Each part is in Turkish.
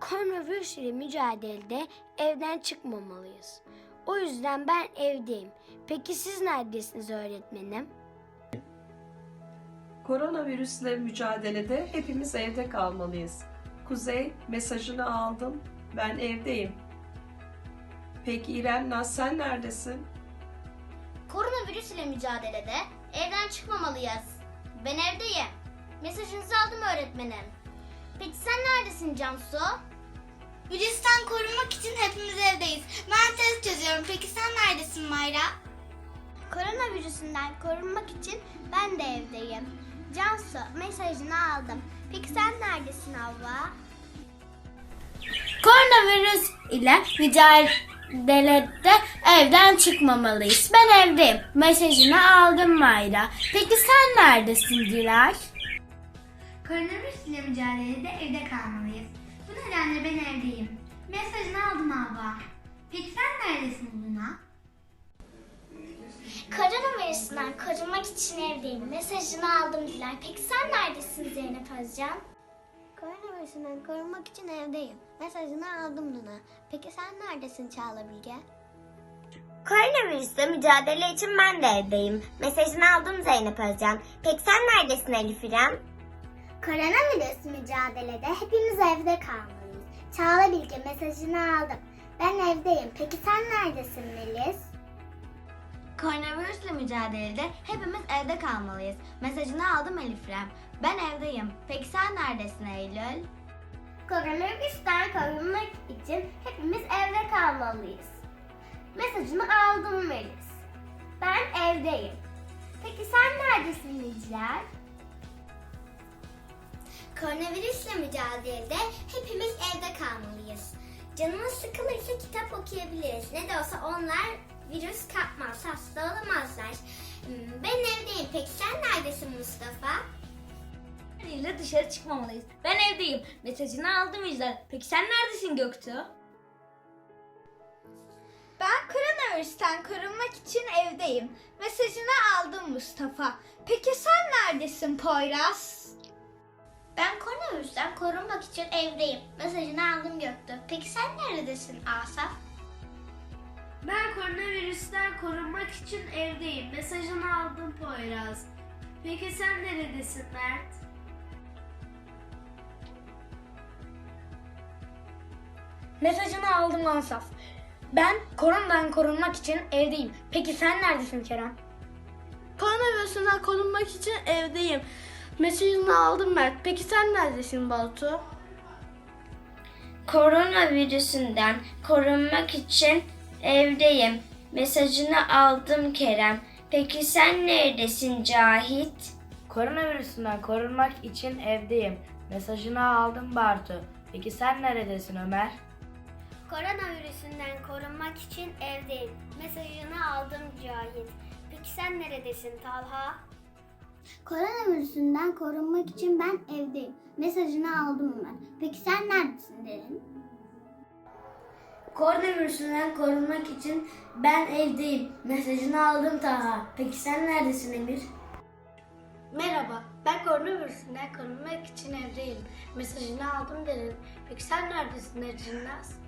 Koronavirüs ile mücadelede evden çıkmamalıyız. O yüzden ben evdeyim. Peki siz neredesiniz öğretmenim? Koronavirüsle mücadelede hepimiz evde kalmalıyız. Kuzey, mesajını aldım. Ben evdeyim. Peki İrem, Naz sen neredesin? Koronavirüs ile mücadelede evden çıkmamalıyız. Ben evdeyim. Mesajınızı aldım öğretmenim. Peki sen neredesin Cansu? Virüsten korunmak için hepimiz evdeyiz. Ben test çözüyorum. Peki sen neredesin Mayra? Koronavirüsünden korunmak için ben de evdeyim. Cansu mesajını aldım. Peki sen neredesin Havva? Koronavirüs ile mücadelede evden çıkmamalıyız. Ben evdeyim. Mesajını aldım Mayra. Peki sen neredesin Dilay? Koronavirüs ile mücadelede evde kalmalıyız. Bu nedenle ben evdeyim. Mesajını aldım Havva. Peki sen neredesin Luna? Koronavirüsünden korunmak için evdeyim. Mesajını aldım Dilay. Peki sen neredesin Zeynep Özcan? Koronavirüsünden korunmak için evdeyim. Mesajını aldım Luna. Peki sen neredesin Çağla Bilge? Koronavirüsle mücadele için ben de evdeyim. Mesajını aldım Zeynep Özcan. Peki sen neredesin Elif İrem? Koronavirüs mücadelede hepimiz evde kalmalıyız. Çağla Bilge mesajını aldım. Ben evdeyim. Peki sen neredesin Melis? Koronavirüsle mücadelede hepimiz evde kalmalıyız. Mesajını aldım Elifrem. Ben evdeyim. Peki sen neredesin Eylül? Koronavirüsten korunmak için hepimiz evde kalmalıyız. Mesajını aldım Melis. Ben evdeyim. Peki sen neredesin Nicler? Koronavirüsle mücadelede hepimiz evde kalmalıyız. Canımız sıkılırsa kitap okuyabiliriz. Ne de olsa onlar virüs kapmaz, hasta olamazlar. Hmm, Ben evdeyim. Peki sen neredesin Mustafa? ile dışarı çıkmamalıyız. Ben evdeyim. Mesajını aldım Yüzler. Peki sen neredesin Göktuğ? Ben koronavirüsten korunmak için evdeyim. Mesajını aldım Mustafa. Peki sen neredesin Poyraz? Ben koronavirüsten korunmak için evdeyim. Mesajını aldım Göktuğ. Peki sen neredesin Asaf? Ben koronavirüsten korunmak için evdeyim. Mesajını aldım Poyraz. Peki sen neredesin Mert? Mesajını aldım Ansaf. Ben koronadan korunmak için evdeyim. Peki sen neredesin Kerem? Koronavirüsünden korunmak için evdeyim. Mesajını aldım Mert. Peki sen neredesin Batu? Koronavirüsünden korunmak için evdeyim. Mesajını aldım Kerem. Peki sen neredesin Cahit? Koronavirüsünden korunmak için evdeyim. Mesajını aldım Bartu. Peki sen neredesin Ömer? Koronavirüsünden korunmak için evdeyim. Mesajını aldım Cahit. Peki sen neredesin Talha? Koronavirüsünden korunmak için ben evdeyim. Mesajını aldım Ömer. Peki sen neredesin Derin? Koronavirüsünden korunmak için ben evdeyim. Mesajını aldım Taha. Peki sen neredesin Emir? Merhaba. Ben koronavirüsünden korunmak için evdeyim. Mesajını aldım Derin. Peki sen neredesin Ecrinaz?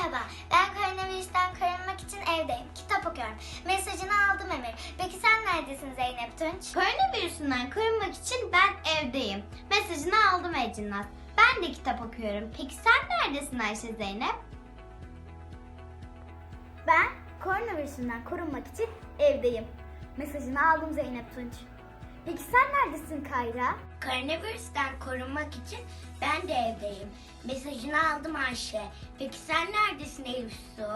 Merhaba, ben koronavirüsten korunmak için evdeyim. Kitap okuyorum. Mesajını aldım Emir. Peki sen neredesin Zeynep Tunç? Koronavirüsünden korunmak için ben evdeyim. Mesajını aldım Ecinnaz. Ben de kitap okuyorum. Peki sen neredesin Ayşe Zeynep? Ben koronavirüsünden korunmak için evdeyim. Mesajını aldım Zeynep Tunç. Peki sen neredesin Kayra? Koronavirüsten korunmak için ben de evdeyim. Mesajını aldım Ayşe. Peki sen neredesin Elif Su?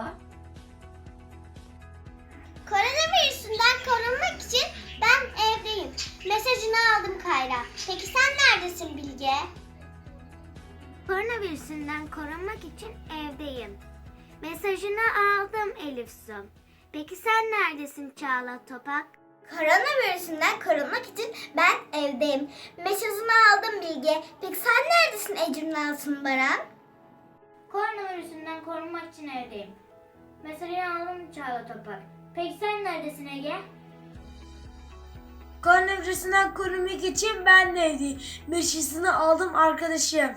Koronavirüsünden korunmak için ben evdeyim. Mesajını aldım Kayra. Peki sen neredesin Bilge? Koronavirüsünden korunmak için evdeyim. Mesajını aldım Elif Su. Peki sen neredesin Çağla Topak? Koronavirüsünden korunmak için ben evdeyim. Mesajını aldım Bilge. Peki sen neredesin Ecrin Altın Baran? Koronavirüsünden korunmak için evdeyim. Mesajını aldım Çağla Topak. Peki sen neredesin Ege? Koronavirüsünden korunmak için ben de evdeyim. Mesajını aldım arkadaşım.